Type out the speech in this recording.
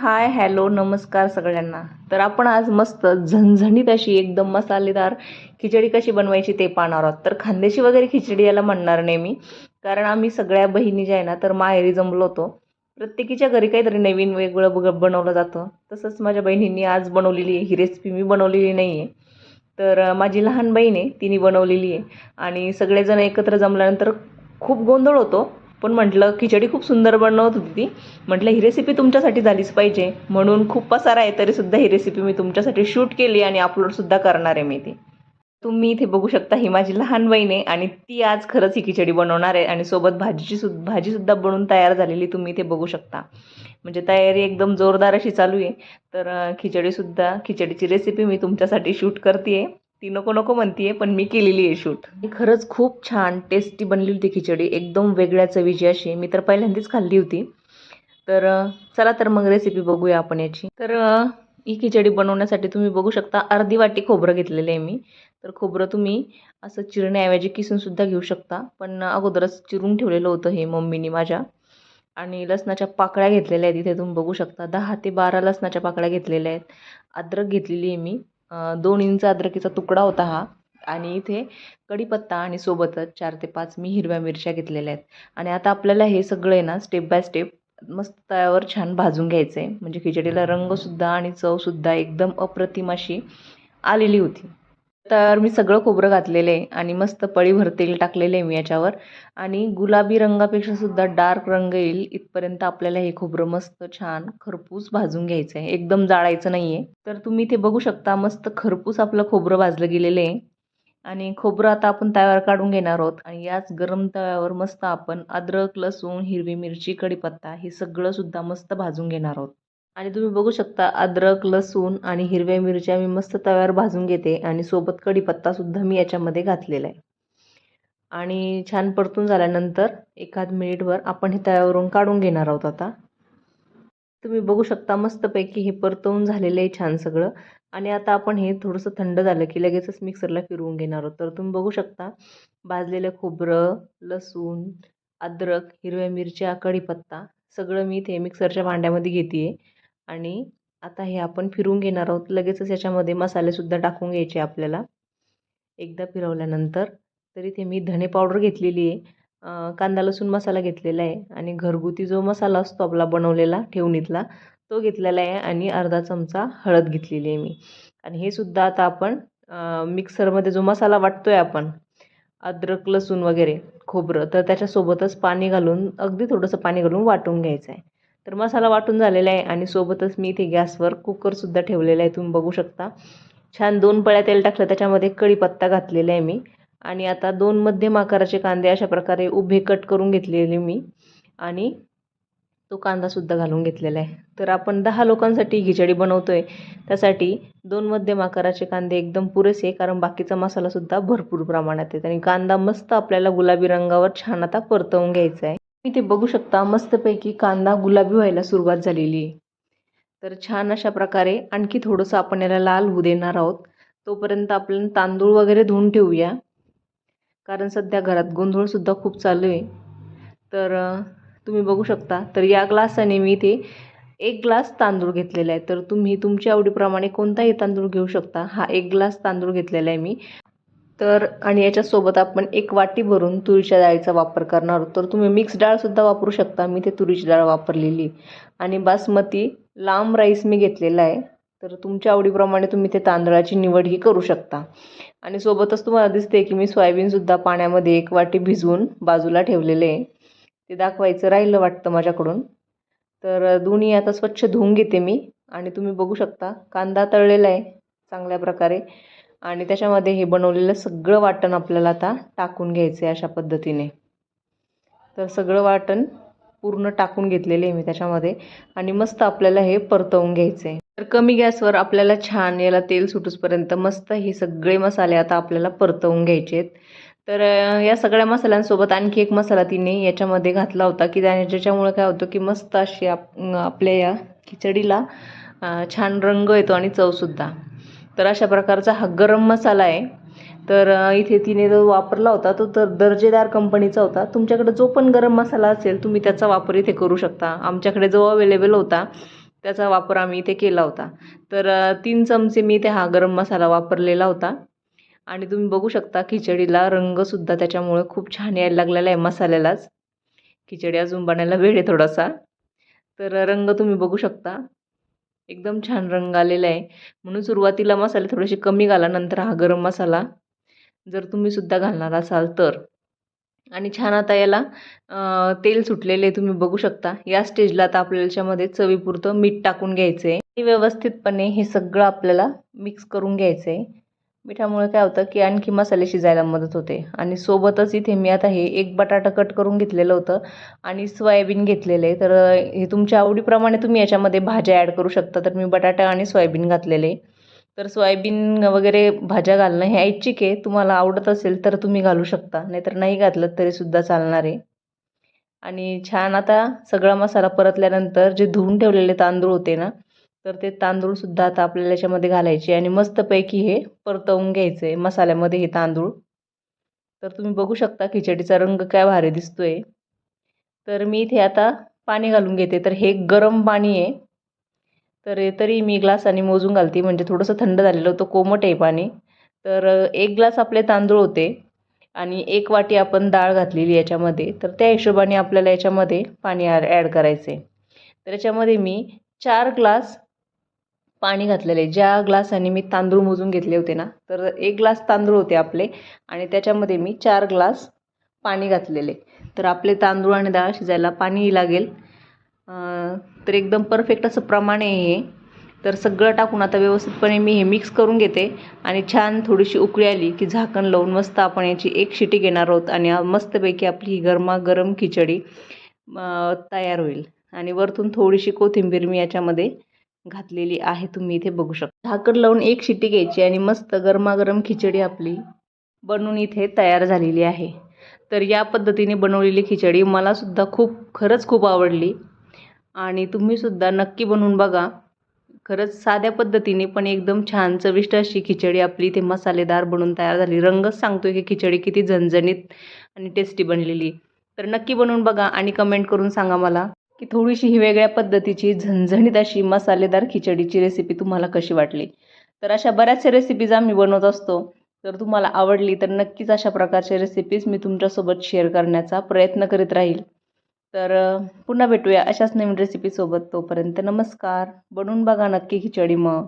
Hi hello नमस्कार सगळ्यांना. तर आपण आज मस्त झणझणीत अशी एकदम मसालेदार खिचडी कशी बनवायची ते पाहणार आहोत. तर खांद्याशी वगैरे खिचडी याला म्हणणार नाही मी कारण आम्ही सगळ्या बहिणी ज्या आहे ना तर माहेरी जमलो होतो. प्रत्येकीच्या घरी काहीतरी नवीन वेगळं बघ बनवलं जातं. तसंच माझ्या बहिणींनी आज बनवलेली आहे. ही रेसिपी मी बनवलेली नाही आहे तर माझी लहान बहीण आहे तिने बनवलेली आहे. आणि सगळेजण एकत्र जमल्यानंतर खूप गोंधळ होतो. पण म्हटलं खिचडी खूप सुंदर बनवत होती ती. म्हटलं ही रेसिपी तुमच्यासाठी झालीच पाहिजे. म्हणून खूप पसारा आहे तरीसुद्धा ही रेसिपी मी तुमच्यासाठी शूट केली आणि अपलोडसुद्धा करणार आहे मी ती. तुम्ही इथे बघू शकता ही माझी लहान बहीण आहे आणि ती आज खरंच ही खिचडी बनवणार आहे आणि सोबत भाजीची सु भाजीसुद्धा बनवून तयार झालेली तुम्ही इथे बघू शकता. म्हणजे तयारी एकदम जोरदार अशी चालू आहे. तर खिचडीसुद्धा खिचडीची रेसिपी मी तुमच्यासाठी शूट करते आहे ती नको नको म्हणते पण मी केलेली आहे शूट खरंच खूप छान टेस्टी बनली होती खिचडी एकदम वेगळ्या चवीची अशी मी तर पहिल्यांदाच खाल्ली होती. तर चला तर मग रेसिपी बघूया आपण याची. तर ही खिचडी बनवण्यासाठी तुम्ही बघू शकता अर्धी वाटी खोबरं घेतलेलं आहे मी. तर खोबरं तुम्ही असं चिरण्याऐवजी किसूनसुद्धा घेऊ शकता. पण अगोदरच चिरून ठेवलेलं होतं हे मम्मीनी माझ्या. आणि लसणाच्या पाकळ्या घेतलेल्या आहेत इथे तुम्ही बघू शकता. दहा ते बारा लसणाच्या पाकळ्या घेतलेल्या आहेत. अद्रक घेतलेली आहे मी. दोन इंच अद्रकीचा तुकडा होता हा. आणि इथे कढीपत्ता आणि सोबतच चार ते पाच मी हिरव्या मिरच्या घेतलेल्या आहेत. आणि आता आपल्याला हे सगळं आहे ना स्टेप बाय स्टेप मस्त तव्यावर छान भाजून घ्यायचं आहे म्हणजे खिचडीला रंगसुद्धा आणि चवसुद्धा एकदम अप्रतिम अशी आलेली होती. तर मी सगळं खोबरं घातलेलं आहे आणि मस्त पळीभर तेल टाकलेलं आहे मी याच्यावर. आणि गुलाबी रंगापेक्षा सुद्धा डार्क रंग येईल. इथपर्यंत आपल्याला हे खोबरं मस्त छान खरपूस भाजून घ्यायचं आहे. एकदम जाळायचं नाही आहे तर तुम्ही इथे बघू शकता मस्त खरपूस आपलं खोबरं भाजलं गेलेलं आहे. आणि खोबरं आता आपण तव्यावर काढून घेणार आहोत. आणि याच गरम तव्यावर मस्त आपण अद्रक लसूण हिरवी मिरची कढीपत्ता हे सगळं सुद्धा मस्त भाजून घेणार आहोत. आणि तुम्ही बघू शकता अद्रक लसूण आणि हिरव्या मिरच्या मी मस्त तव्यावर भाजून घेते आणि सोबत कढीपत्तासुद्धा मी याच्यामध्ये घातलेला आहे. आणि छान परतून झाल्यानंतर एखाद मिनिटभर आपण हे तव्यावरून काढून घेणार आहोत आता. तुम्ही बघू शकता मस्तपैकी हे परतवून झालेलं आहे छान सगळं. आणि आता आपण हे थोडंसं थंड झालं की लगेचच मिक्सरला फिरवून घेणार आहोत. तर तुम्ही बघू शकता भाजलेलं खोबरं लसूण अद्रक हिरव्या मिरच्या कढीपत्ता सगळं मी इथे मिक्सरच्या भांड्यामध्ये घेते आहे आणि आता हे आपण फिरून घेणार आहोत. लगेचच याच्यामध्ये मसालेसुद्धा टाकून घ्यायचे आपल्याला. एकदा फिरवल्यानंतर. तर इथे मी धणे पावडर घेतलेली आहे. कांदा लसूण मसाला घेतलेला आहे आणि घरगुती जो मसाला असतो आपला बनवलेला ठेवणीतला तो घेतलेला आहे आणि अर्धा चमचा हळद घेतलेली आहे मी. आणि हे सुद्धा आता आपण मिक्सरमध्ये जो मसाला वाटतो आहे आपण अद्रक लसूण वगैरे खोबरं तर त्याच्यासोबतच पाणी घालून अगदी थोडंसं पाणी घालून वाटून घ्यायचं आहे. तर मसाला वाटून झालेला आहे आणि सोबतच मी इथे गॅसवर कुकरसुद्धा ठेवलेला आहे तुम्ही बघू शकता. छान दोन पळ्या तेल टाकलं त्याच्यामध्ये कढीपत्ता घातलेला आहे मी. आणि आता दोन मध्यम आकाराचे कांदे अशा प्रकारे उभे कट करून घेतलेले मी. आणि तो कांदासुद्धा घालून घेतलेला आहे. तर आपण दहा लोकांसाठी खिचडी बनवतो आहे त्यासाठी दोन मध्यम आकाराचे कांदे एकदम पुरेसे कारण बाकीचा मसालासुद्धा भरपूर प्रमाणात आहे. आणि कांदा मस्त आपल्याला गुलाबी रंगावर छान आता परतवून घ्यायचा आहे. इथे बघू शकता. मस्तपैकी कांदा गुलाबी व्हायला सुरुवात झालेली आहे. तर छान अशा प्रकारे आणखी थोडंसं आपण याला लाल होऊ देणार आहोत. तोपर्यंत आपण तांदूळ वगैरे धुवून ठेवूया. कारण सध्या घरात गोंधळसुद्धा खूप चालू आहे. तर तुम्ही बघू शकता. तर या ग्लासाने मी इथे एक ग्लास तांदूळ घेतलेला आहे. तर तुम्ही तुमच्या आवडीप्रमाणे कोणताही तांदूळ घेऊ शकता. हा एक ग्लास तांदूळ घेतलेला आहे मी. तर आणि याच्यासोबत आपण एक वाटी भरून तुरीच्या डाळीचा वापर करणार आहोत. तर तुम्ही मिक्स डाळसुद्धा वापरू शकता. मी ते तुरीची डाळ वापरलेली. आणि बासमती लांब राईस मी घेतलेला आहे. तर तुमच्या आवडीप्रमाणे तुम्ही ते तांदळाची निवड ही करू शकता. आणि सोबतच तुम्हाला दिसते की मी सोयाबीनसुद्धा पाण्यामध्ये एक वाटी भिजवून बाजूला ठेवलेले आहे. ते दाखवायचं राहिलं वाटतं माझ्याकडून. तर दोन्ही आता स्वच्छ धुवून घेते मी. आणि तुम्ही बघू शकता कांदा तळलेला आहे चांगल्या प्रकारे. आणि त्याच्यामध्ये हे बनवलेलं सगळं वाटण आपल्याला आता टाकून घ्यायचं आहे अशा पद्धतीने. तर सगळं वाटण पूर्ण टाकून घेतलेले आहे मी त्याच्यामध्ये आणि मस्त आपल्याला हे परतवून घ्यायचं आहे तर कमी गॅसवर आपल्याला छान याला तेल सुटूसपर्यंत मस्त हे सगळे मसाले आता आपल्याला परतवून घ्यायचे आहेत तर या सगळ्या मसाल्यांसोबत आणखी एक मसाला तिने याच्यामध्ये घातला होता की त्या ज्याच्यामुळे काय होतं की मस्त अशी आप आपल्या या खिचडीला छान रंग येतो आणि चवसुद्धा तर अशा प्रकारचा हा गरम मसाला आहे. तर इथे तिने जो वापरला होता तो तर दर्जेदार कंपनीचा होता. तुमच्याकडे जो पण गरम मसाला असेल तुम्ही त्याचा वापर इथे करू शकता. आमच्याकडे जो अवेलेबल होता त्याचा वापर आम्ही इथे केला होता. तर तीन चमचे मी इथे हा गरम मसाला वापरलेला होता. आणि तुम्ही बघू शकता खिचडीला रंगसुद्धा त्याच्यामुळे खूप छान यायला लागलेला आहे मसाल्यालाच. खिचडी अजून बनायला वेळ आहे थोडासा. तर रंग तुम्ही बघू शकता. एकदम छान रंग आलेला आहे. म्हणून सुरुवातीला मसाले थोडेसे कमी घाला नंतर हा गरम मसाला. जर तुम्ही सुद्धा घालणार असाल तर. आणि छान आता याला तेल सुटलेले तुम्ही बघू शकता. या स्टेजला आता आपल्याला याच्यामध्ये चवीपुरतं मीठ टाकून घ्यायचं आहे व्यवस्थितपणे हे सगळं आपल्याला मिक्स करून घ्यायचं आहे मिठामुळे काय होतं की आणखी मसाले शिजायला मदत होते. आणि सोबतच इथे मी आता हे एक बटाटा कट करून घेतलेलं होतं आणि सोयाबीन घेतलेलं आहे. तर हे तुमच्या आवडीप्रमाणे तुम्ही याच्यामध्ये भाज्या ॲड करू शकता. तर मी बटाटा आणि सोयाबीन घातलेले तर सोयाबीन वगैरे भाज्या घालणं हे ऐच्छिक आहे. तुम्हाला आवडत असेल तर तुम्ही घालू शकता. नाहीतर नाही घातलं तरीसुद्धा चालणार आहे. आणि छान आता सगळा मसाला परतल्यानंतर जे धुवून ठेवलेले तांदूळ होते ना तर ते तांदूळसुद्धा आता आपल्याला याच्यामध्ये घालायचे आणि मस्तपैकी हे परतवून घ्यायचं आहे मसाल्यामध्ये हे तांदूळ. तर तुम्ही बघू शकता खिचडीचा रंग काय भारी दिसतो आहे तर मी इथे आता पाणी घालून घेते. तर हे गरम पाणी आहे. तर तरी मी ग्लासाने मोजून घालते. म्हणजे थोडंसं थंड झालेलं होतं कोमट आहे पाणी. तर एक ग्लास आपले तांदूळ होते आणि एक वाटी आपण डाळ घातलेली याच्यामध्ये. तर त्या हिशोबाने आपल्याला याच्यामध्ये पाणी ॲड करायचं आहे तर याच्यामध्ये मी चार ग्लास पाणी घातलेले ज्या ग्लासाने मी तांदूळ मोजून घेतले होते ना तर एक ग्लास तांदूळ होते आपले आणि त्याच्यामध्ये मी चार ग्लास पाणी घातलेले. तर आपले तांदूळ आणि डाळ शिजायला पाणी लागेल. तर एकदम परफेक्ट असं प्रमाण आहे. हे तर सगळं टाकून आता व्यवस्थितपणे मी हे मिक्स करून घेते आणि छान थोडीशी उकळी आली की झाकण लावून मस्त आपण याची एक शिटी घेणार आहोत आणि मस्तपैकी आपली ही गरमागरम खिचडी तयार होईल. आणि वरतून थोडीशी कोथिंबीर मी याच्यामध्ये घातलेली आहे तुम्ही इथे बघू शकता. झाकण लावून एक शिटी घ्यायची आणि मस्त गरमागरम खिचडी आपली बनवून इथे तयार झालेली आहे. तर या पद्धतीने बनवलेली खिचडी मलासुद्धा खूप खरंच खूप आवडली. आणि तुम्हीसुद्धा नक्की बनवून बघा. खरंच साध्या पद्धतीने पण एकदम छान चविष्ट अशी खिचडी आपली इथे मसालेदार बनवून तयार झाली. रंगच सांगतो की खिचडी किती झणझणीत आणि टेस्टी बनलेली. तर नक्की बनवून बघा आणि कमेंट करून सांगा मला. की थोडीशी ही वेगळ्या पद्धतीची झणझणीत अशी मसालेदार खिचडीची रेसिपी तुम्हाला कशी वाटली? तर अशा बऱ्याचशा रेसिपीज आम्ही बनवत असतो. जर तुम्हाला आवडली तर नक्कीच अशा प्रकारच्या रेसिपीज मी तुमच्यासोबत शेअर करण्याचा प्रयत्न करीत राहील. तर पुन्हा भेटूया अशाच नवीन रेसिपीसोबत तोपर्यंत नमस्कार. बनवून बघा नक्की खिचडी मग.